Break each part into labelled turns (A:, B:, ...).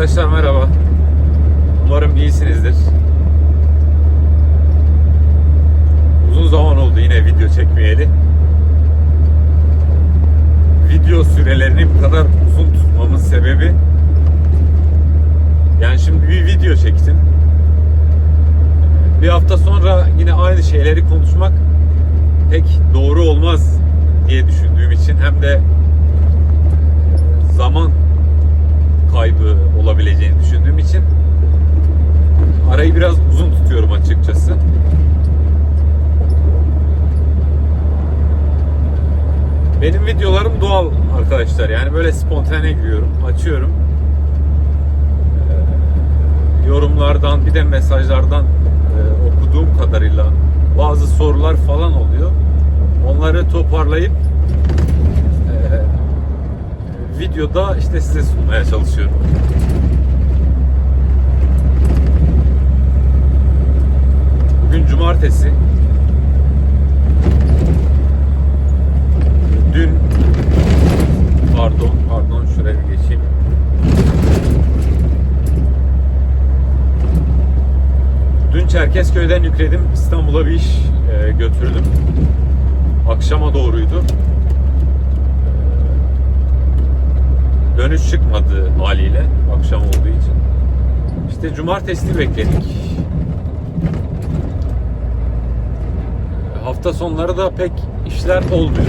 A: Arkadaşlar merhaba. Umarım iyisinizdir. Uzun zaman oldu yine video çekmeyeli. Video sürelerini bu kadar uzun tutmamın sebebi yani şimdi bir video çektim. Bir hafta sonra yine aynı şeyleri konuşmak pek doğru olmaz diye düşündüğüm için hem de zaman kaybı olabileceğini düşündüğüm için arayı biraz uzun tutuyorum açıkçası. Benim videolarım doğal arkadaşlar. Yani böyle spontane giriyorum, açıyorum. Ee, yorumlardan bir de mesajlardan e, okuduğum kadarıyla bazı sorular falan oluyor. Onları toparlayıp videoda işte size sunmaya çalışıyorum. Bugün cumartesi. Dün pardon pardon şuraya bir geçeyim. Dün Çerkezköy'den yükledim. İstanbul'a bir iş e, götürdüm. Akşama doğruydu. Dönüş çıkmadı haliyle akşam olduğu için. İşte cumartesi bekledik. Hafta sonları da pek işler olmuyor.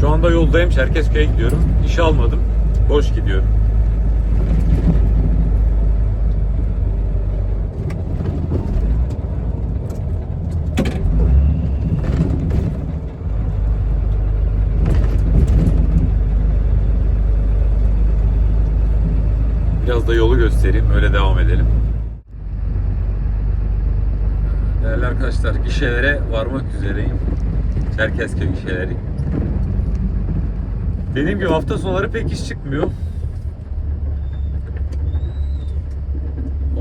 A: Şu anda yoldayım. Çerkezköy'e gidiyorum. İş almadım. Boş gidiyorum. Biraz da yolu göstereyim. Öyle devam edelim. Değerli arkadaşlar gişelere varmak üzereyim. Çerkezköy gişeleri. Dediğim gibi hafta sonları pek iş çıkmıyor.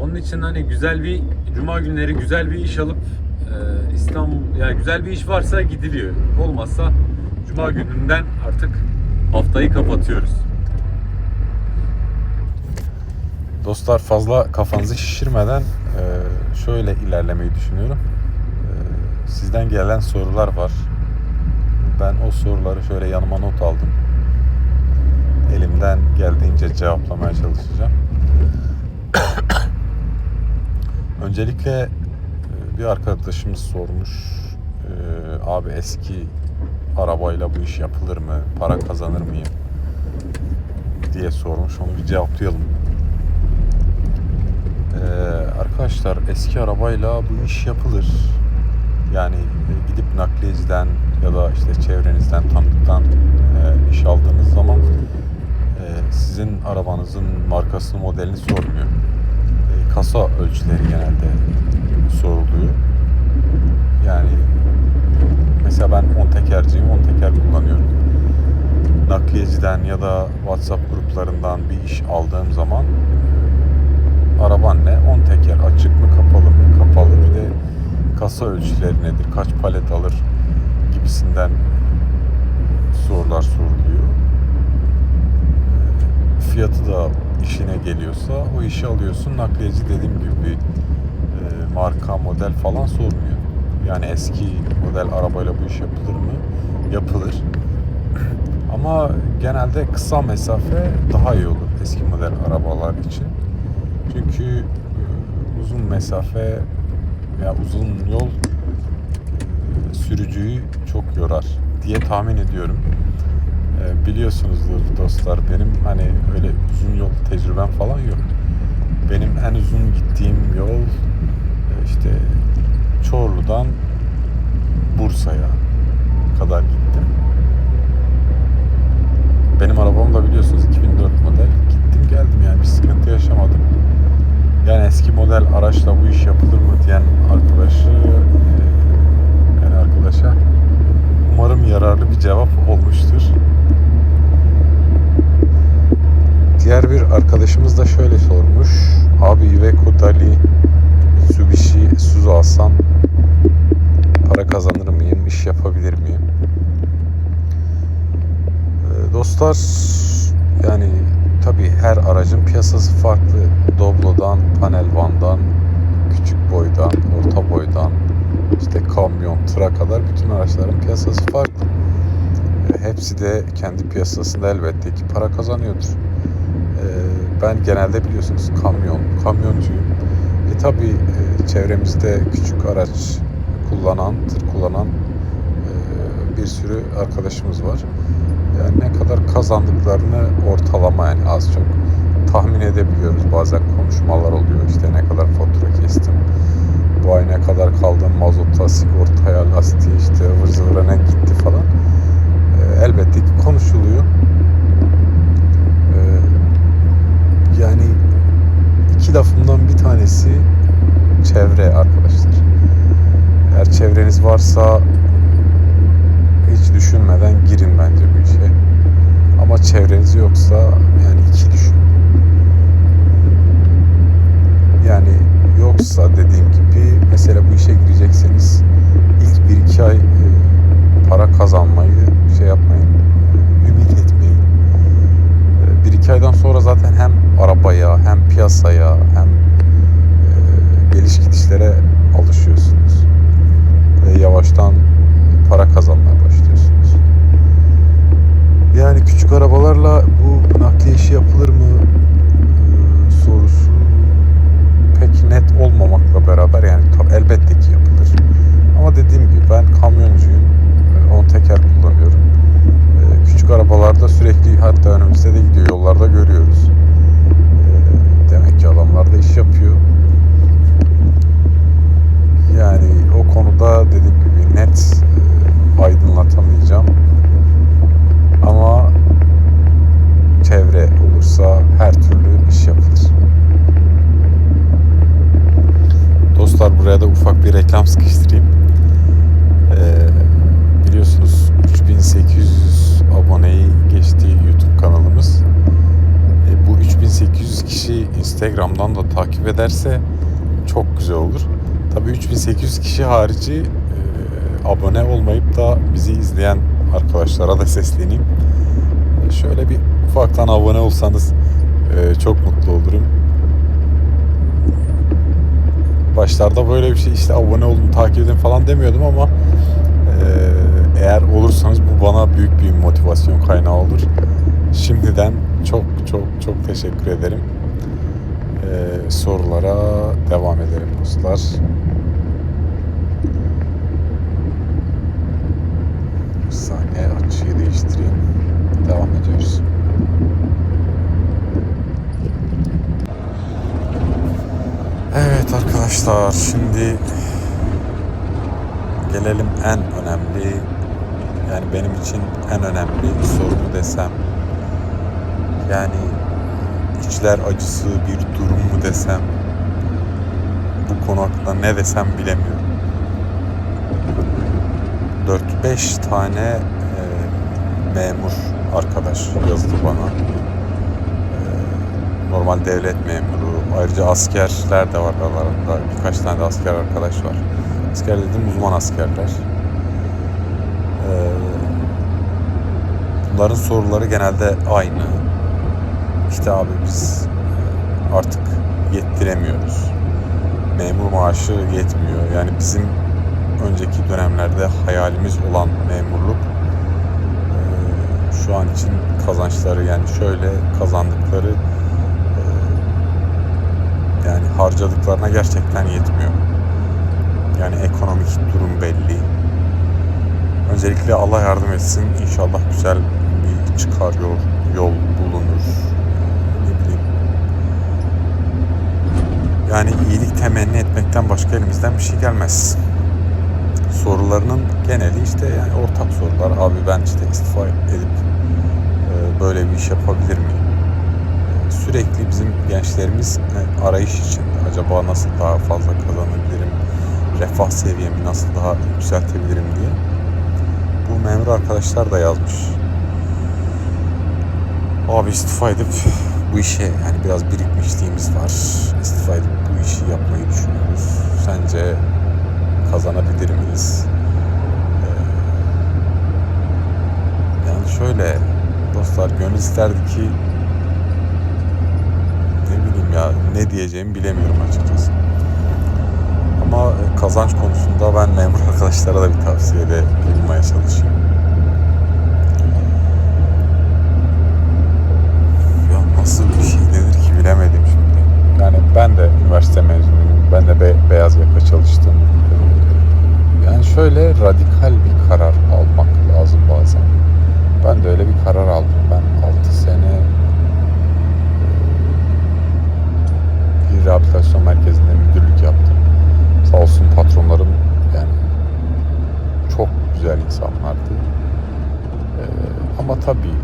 A: Onun için hani güzel bir cuma günleri güzel bir iş alıp e, İstanbul yani güzel bir iş varsa gidiliyor. Olmazsa cuma gününden artık haftayı kapatıyoruz.
B: Dostlar fazla kafanızı şişirmeden e, şöyle ilerlemeyi düşünüyorum. E, Sizden gelen sorular var. Ben o soruları şöyle yanıma not aldım. Elimden geldiğince cevaplamaya çalışacağım. Öncelikle e, bir arkadaşımız sormuş. Abi eski arabayla bu iş yapılır mı? Para kazanır mıyım? diye sormuş. Onu bir cevaplayalım. Ee, arkadaşlar eski arabayla bu iş yapılır. Yani e, gidip nakliyeciden ya da işte çevrenizden tanıdıktan e, iş aldığınız zaman e, sizin arabanızın markasını modelini sormuyor. E, kasa ölçüleri genelde soruluyor. Yani mesela ben 10 tekerciyim, 10 teker kullanıyorum. Nakliyeciden ya da WhatsApp gruplarından bir iş aldığım zaman araban ne? 10 teker açık mı kapalı mı? Kapalı bir de kasa ölçüleri nedir? Kaç palet alır? Gibisinden sorular soruluyor. Ee, Fiyatı da işine geliyorsa o işi alıyorsun. Nakliyeci dediğim gibi e, marka, model falan sormuyor. Yani eski model arabayla bu iş yapılır mı? Yapılır. Ama genelde kısa mesafe daha iyi olur eski model arabalar için. Çünkü e, uzun mesafe veya uzun yol e, sürücüyü çok yorar diye tahmin ediyorum. E, Biliyorsunuzdur dostlar benim hani öyle uzun yol tecrübem falan yok. Benim en uzun gittiğim yol işte Çorlu'dan Bursa'ya kadar gittim. Benim arabam da biliyorsunuz 2004 model. Gittim geldim yani bir sıkıntı yaşamadım. Yani eski model araçla bu iş yapılır mı diyen arkadaşı e, yani arkadaşa umarım yararlı bir cevap olmuştur. Diğer bir arkadaşımız da şöyle sormuş. Abi Iveco Dali Mitsubishi Isuzu alsam para kazanır mıyım? iş yapabilir miyim? Dostlar dostlar yani tabii her aracın piyasası farklı. Doblo'dan, panel van'dan, küçük boydan, orta boydan, işte kamyon, tıra kadar bütün araçların piyasası farklı. Hepsi de kendi piyasasında elbette ki para kazanıyordur. E, Ben genelde biliyorsunuz kamyon, kamyoncuyum. E tabii e, çevremizde küçük araç kullanan, tır kullanan e, bir sürü arkadaşımız var. Ne kadar kazandıklarını ortalama yani az çok tahmin edebiliyoruz. Bazen konuşmalar oluyor işte ne kadar fatura kestim. Bu ay ne kadar kaldım mazota, sigortaya, lastiğe işte ıvır zıvıra ne gitti falan. E, elbette ki konuşuluyor. E, yani iki lafımdan bir tanesi çevre arkadaşlar. Eğer çevreniz varsa yoksa hatta önümüzde de gidiyor yollarda görüyoruz. E, Demek ki adamlar da iş yapıyor. Yani o konuda dediğim gibi net e, aydınlatamayacağım. Ama çevre olursa her türlü iş yapılır. Dostlar buraya da ufak bir reklam sıkıştırayım. Ee, biliyorsunuz 3800 aboneyi geçti YouTube kanalımız. E, bu 3800 kişi Instagram'dan da takip ederse çok güzel olur. Tabii 3800 kişi harici e, abone olmayıp da bizi izleyen arkadaşlara da sesleneyim. E, şöyle bir ufaktan abone olsanız e, çok mutlu olurum. Başlarda böyle bir şey işte abone olun, takip edin falan demiyordum ama e, eğer olursanız bu bana büyük bir motivasyon kaynağı olur. Şimdiden çok çok çok teşekkür ederim. E, sorulara devam edelim dostlar. Bir saniye açıyı değiştireyim. Devam ediyoruz. Evet arkadaşlar şimdi gelelim en önemli yani benim için en önemli sorumu desem yani içler acısı bir durum mu desem bu konu hakkında ne desem bilemiyorum. 4-5 tane e, memur arkadaş yazdı bana. E, normal devlet memuru, ayrıca askerler de var aralarında. Birkaç tane de asker arkadaş var. Asker dediğim uzman askerler. E, bunların soruları genelde aynı. İşte abi biz artık yettiremiyoruz. Memur maaşı yetmiyor. Yani bizim önceki dönemlerde hayalimiz olan memurluk e, şu an için kazançları yani şöyle kazandıkları e, yani harcadıklarına gerçekten yetmiyor. Yani ekonomik durum belli. Öncelikle Allah yardım etsin. İnşallah güzel bir çıkar yol, yol bulunur. Ne bileyim. Yani iyilik temenni etmekten başka elimizden bir şey gelmez sorularının geneli işte yani ortak sorular. Abi ben işte istifa edip e, böyle bir iş yapabilir miyim? E, Sürekli bizim gençlerimiz e, arayış içinde. Acaba nasıl daha fazla kazanabilirim? Refah seviyemi nasıl daha yükseltebilirim diye. Bu memur arkadaşlar da yazmış. Abi istifa edip bu işe yani biraz birikmişliğimiz var. İstifa edip bu işi yapmayı düşünüyoruz. Sence kazanabilir miyiz? Ee, yani şöyle Dostlar gönül isterdi ki ne bileyim ya ne diyeceğimi bilemiyorum açıkçası. Ama e, kazanç konusunda ben memur arkadaşlara da bir tavsiyede bulunmaya çalışıyorum. Ya nasıl bir şey denir ki bilemedim şimdi. Yani ben de üniversite mezunuyum. Ben de be- beyaz yaka çalıştım. Yani şöyle radikal bir karar almak lazım bazen. Ben de öyle bir karar aldım. Ben 6 sene e, bir rehabilitasyon merkezinde müdürlük yaptım. Sağ olsun patronlarım yani çok güzel insanlardı. Ee, ama tabii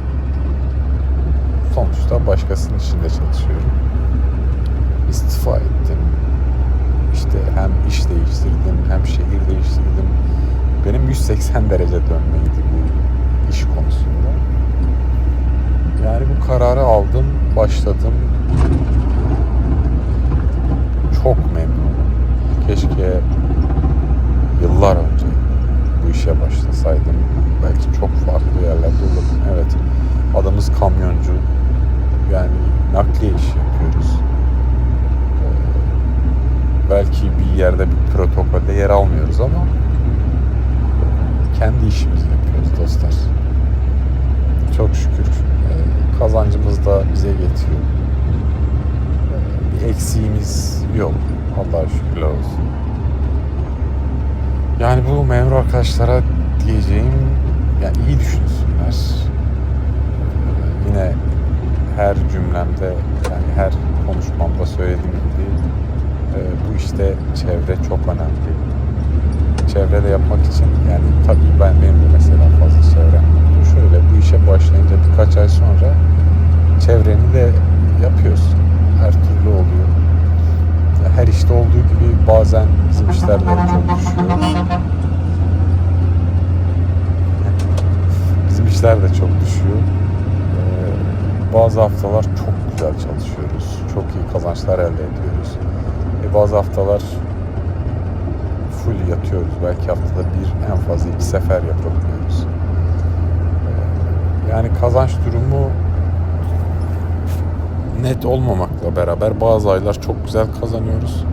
B: sonuçta başkasının içinde çalışıyorum. İstifa ettim. İşte hem iş değiştirdim hem şehir değiştirdim. Benim 180 derece dönmeydi bu iş konusunda. Yani bu kararı aldım, başladım. Çok memnunum. Keşke yıllar önce bu işe başlasaydım. Belki çok farklı yerlerde olurdum. Evet, adımız kamyoncu. Yani nakliye işi yapıyoruz. Ee, belki bir yerde bir protokolde yer almıyoruz ama kendi işimizi yapıyoruz dostlar. Çok şükür e, kazancımız da bize yetiyor. E, Bir eksiğimiz yok. Allah'a şükürler olsun. Yani bu memur arkadaşlara diyeceğim yani iyi düşünsünler. Yine her cümlemde yani her konuşmamda söylediğim gibi e, bu işte çevre çok önemli. Çevrede yapmak için yani tabii ben benim de mesela fazla çevrem. Şöyle bu işe başlayınca birkaç ay sonra çevreni de yapıyorsun. Her türlü oluyor. Her işte olduğu gibi bazen bizim işler de çok düşüyor. Bizim işler de çok düşüyor. Ee, bazı haftalar çok güzel çalışıyoruz. Çok iyi kazançlar elde ediyoruz. E, bazı haftalar full yatıyoruz. Belki haftada bir en fazla iki sefer yapabiliyoruz. Ee, Yani kazanç durumu net olmamakla beraber bazı aylar çok güzel kazanıyoruz.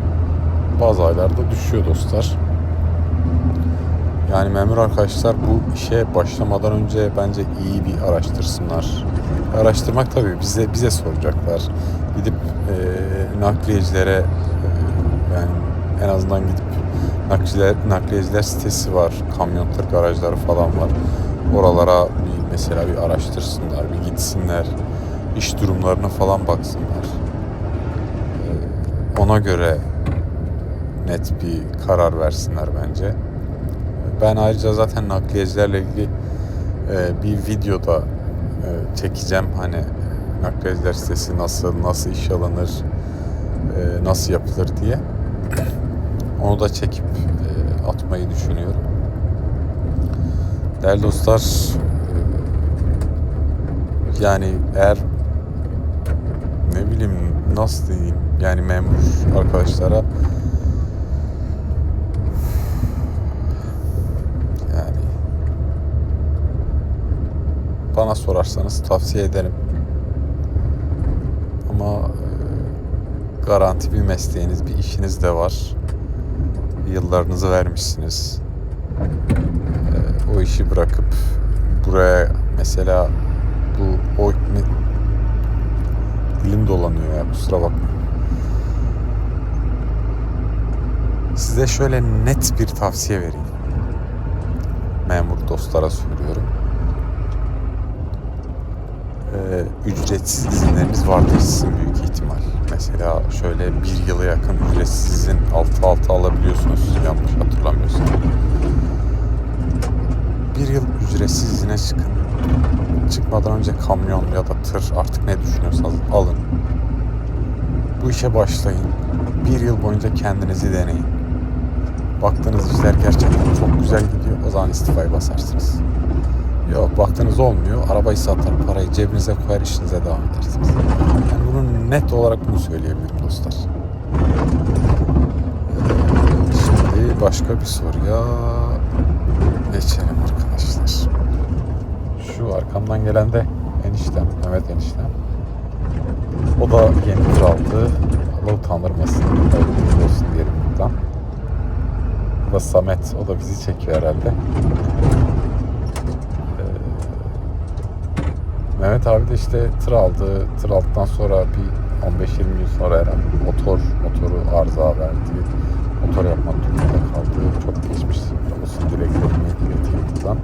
B: Bazı aylarda düşüyor dostlar. Yani memur arkadaşlar bu işe başlamadan önce bence iyi bir araştırsınlar. Araştırmak tabii bize bize soracaklar. Gidip e, nakliyecilere e, yani en azından gidip nakliyeciler, nakliyeciler sitesi var. Kamyon tır garajları falan var. Oralara mesela bir araştırsınlar, bir gitsinler. iş durumlarına falan baksınlar. Ona göre net bir karar versinler bence. Ben ayrıca zaten nakliyecilerle ilgili e, bir videoda e, çekeceğim. Hani nakliyeciler sitesi nasıl, nasıl iş alınır, e, nasıl yapılır diye. Onu da çekip e, atmayı düşünüyorum. Değerli dostlar, yani eğer ne bileyim nasıl diyeyim yani memur arkadaşlara yani bana sorarsanız tavsiye ederim. Ama e, garanti bir mesleğiniz, bir işiniz de var. Yıllarınızı vermişsiniz. E, o işi bırakıp buraya mesela bu o dilim dolanıyor ya kusura bakmayın. Size şöyle net bir tavsiye vereyim. Memur dostlara söylüyorum. Ee, ücretsiz izinleriniz vardır sizin büyük ihtimal. Mesela şöyle bir yıla yakın ücretsiz izin altı altı alabiliyorsunuz yanlış hatırlamıyorsam. Bir yıl ücretsiz izine çıkın. Çıkmadan önce kamyon ya da tır artık ne düşünüyorsanız alın. Bu işe başlayın. Bir yıl boyunca kendinizi deneyin. Baktığınız işler gerçekten çok güzel gidiyor. O zaman istifayı basarsınız. Yok baktığınız olmuyor. Arabayı satar, parayı cebinize koyar, işinize devam edersiniz. Yani bunu net olarak bunu söyleyebilirim dostlar. Şimdi başka bir soruya geçelim arkadaşlar. Şu arkamdan gelen de eniştem, Mehmet eniştem. O da yeni tır aldı. Allah utandırmasın. Hayırlı olsun diyelim buradan. Da Samet. O da bizi çekiyor herhalde. Ee, Mehmet abi de işte tır aldı. Tır aldıktan sonra bir 15-20 yıl sonra herhalde motor motoru arıza verdi. Motor yapmak durumunda kaldı. Çok geçmiş olsun dileklerimi ileteyim buradan.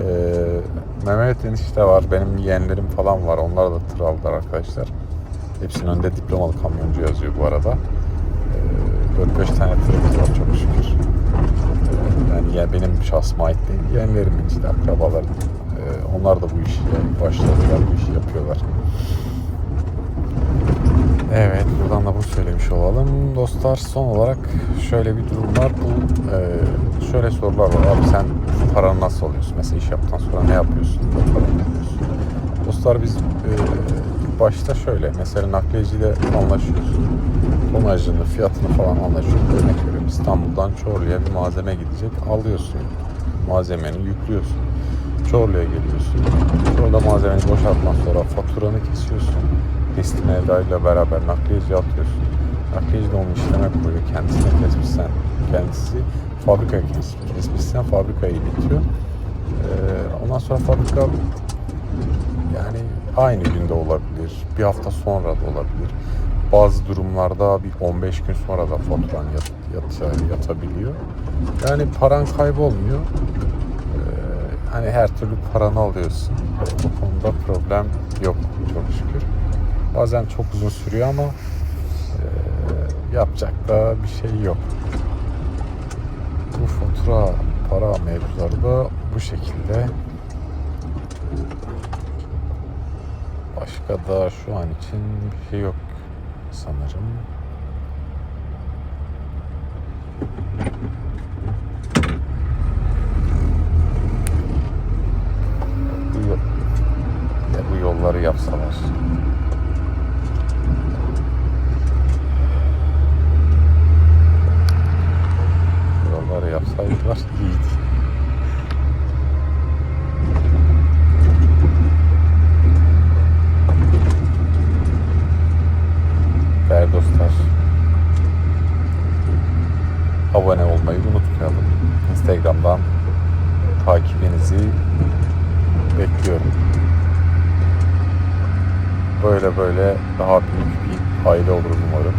B: Ee, Mehmet enişte var. Benim yeğenlerim falan var. Onlar da tır aldılar arkadaşlar. Hepsinin önünde diplomalı kamyoncu yazıyor bu arada. Ee, 4-5 tane tırımız var çok şükür. Yani ya benim şahsıma ait değil. Yeğenlerimin işte akrabalarım. Ee, onlar da bu işe başladılar. Bu işi yapıyorlar. Evet, buradan da bunu söylemiş olalım. Dostlar son olarak şöyle bir durum var. Bu e, şöyle sorular var. Abi sen paranı nasıl alıyorsun? Mesela iş yaptıktan sonra ne yapıyorsun? Ne yapıyorsun? Dostlar biz e, başta şöyle. Mesela nakliyeciyle anlaşıyorsun. Tonajını, fiyatını falan anlaşıyorsun. Örnek veriyorum İstanbul'dan Çorlu'ya bir malzeme gidecek. Alıyorsun. Malzemeni yüklüyorsun. Çorlu'ya geliyorsun. Çorlu'da malzemeni boşalttıktan sonra faturanı kesiyorsun. Teslim evdayla beraber nakliyeci atıyorsun. Nakliyeci de onu işleme koyuyor. Kendisine kesmişsen kendisi fabrikaya kes, kesmişsen fabrikaya iletiyor. Ee, ondan sonra fabrika yani aynı günde olabilir. Bir hafta sonra da olabilir. Bazı durumlarda bir 15 gün sonra da faturan yat, yat, yatabiliyor. Yani paran kaybolmuyor. Ee, hani her türlü paranı alıyorsun. Bu konuda problem yok çok şükür. Bazen çok uzun sürüyor ama e, yapacak da bir şey yok. Bu fatura para mevzuları da bu şekilde. Başka da şu an için bir şey yok sanırım. Bu, yol, ya bu yolları yapsalar. Bu Yolları yapsaydılar iyiydi. Değerli dostlar, abone olmayı unutmayalım. Instagram'dan takibinizi bekliyorum. Böyle böyle daha büyük bir aile olur umarım.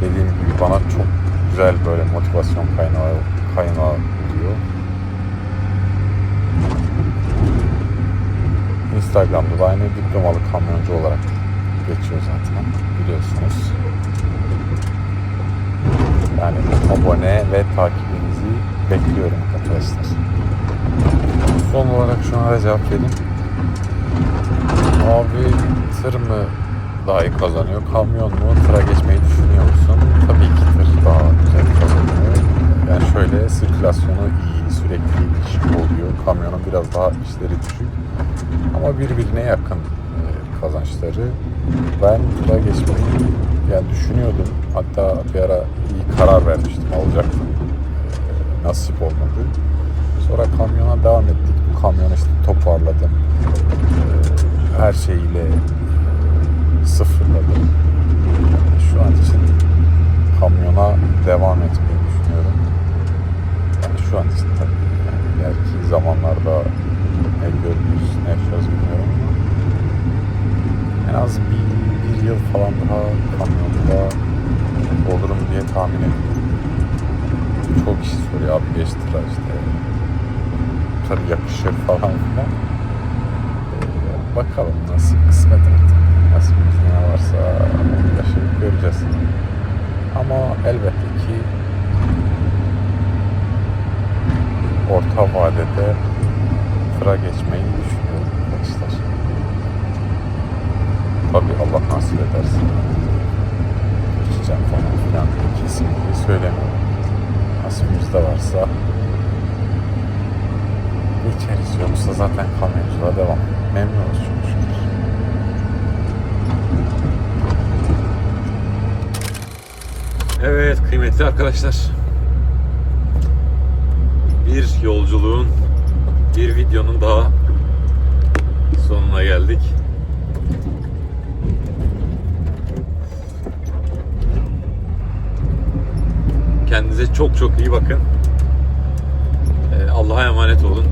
B: Dediğim gibi bana çok güzel böyle motivasyon kaynağı kaynağı oluyor. Instagram'da da aynı diplomalı kamyoncu olarak geçiyor zaten biliyorsunuz. Yani abone ve takibinizi bekliyorum arkadaşlar. Son olarak şuna da cevap vereyim. Abi tır mı daha iyi kazanıyor, kamyon mu? Tıra geçmeyi düşünüyor musun? Tabii ki tır daha güzel kazanıyor. Yani şöyle sirkülasyonu iyi, sürekli iş oluyor. Kamyonun biraz daha işleri düşük. Ama birbirine yakın e, kazançları. Ben tıra geçmeyi yani düşünüyordum. Hatta bir ara iyi karar vermiştim, alacaktım. E, nasip olmadı. Sonra kamyona devam ettik. Bu kamyonu işte toparladım. E, her şeyiyle sıfırladım. Şu an için kamyona devam etmeyi şu an için tabii yani ileriki zamanlarda ne görürüz, ne yaşarız bilmiyorum ama en az bir, bir yıl falan daha kamyonda olurum diye tahmin ediyorum. Çok kişi soruyor abi geç tıra işte tır yakışır falan filan. Ee, bakalım nasip kısmet artık. Nasibimiz ne varsa yaşayıp göreceğiz. Ama elbette ki orta vadede tıra geçmeyi düşünüyorum arkadaşlar. Tabi Allah nasip ederse geçeceğim falan filan kesinlikle söylemiyorum. Nasibimizde varsa geçeriz yoksa zaten kamyonculuğa devam. Memnunuz şükür.
A: Evet kıymetli arkadaşlar. Bir yolculuğun
B: bir videonun daha sonuna geldik. Kendinize çok çok iyi bakın. Ee, Allah'a emanet olun.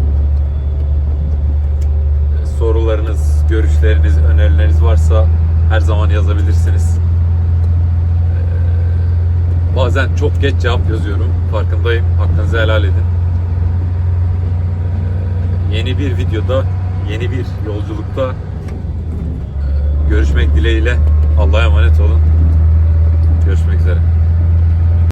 B: Ee, Sorularınız, görüşleriniz, önerileriniz varsa her zaman yazabilirsiniz. Ee, Bazen çok geç cevap yazıyorum. Farkındayım. Hakkınızı helal edin. Yeni bir videoda, yeni bir yolculukta e, görüşmek dileğiyle. Allah'a emanet olun. Görüşmek üzere.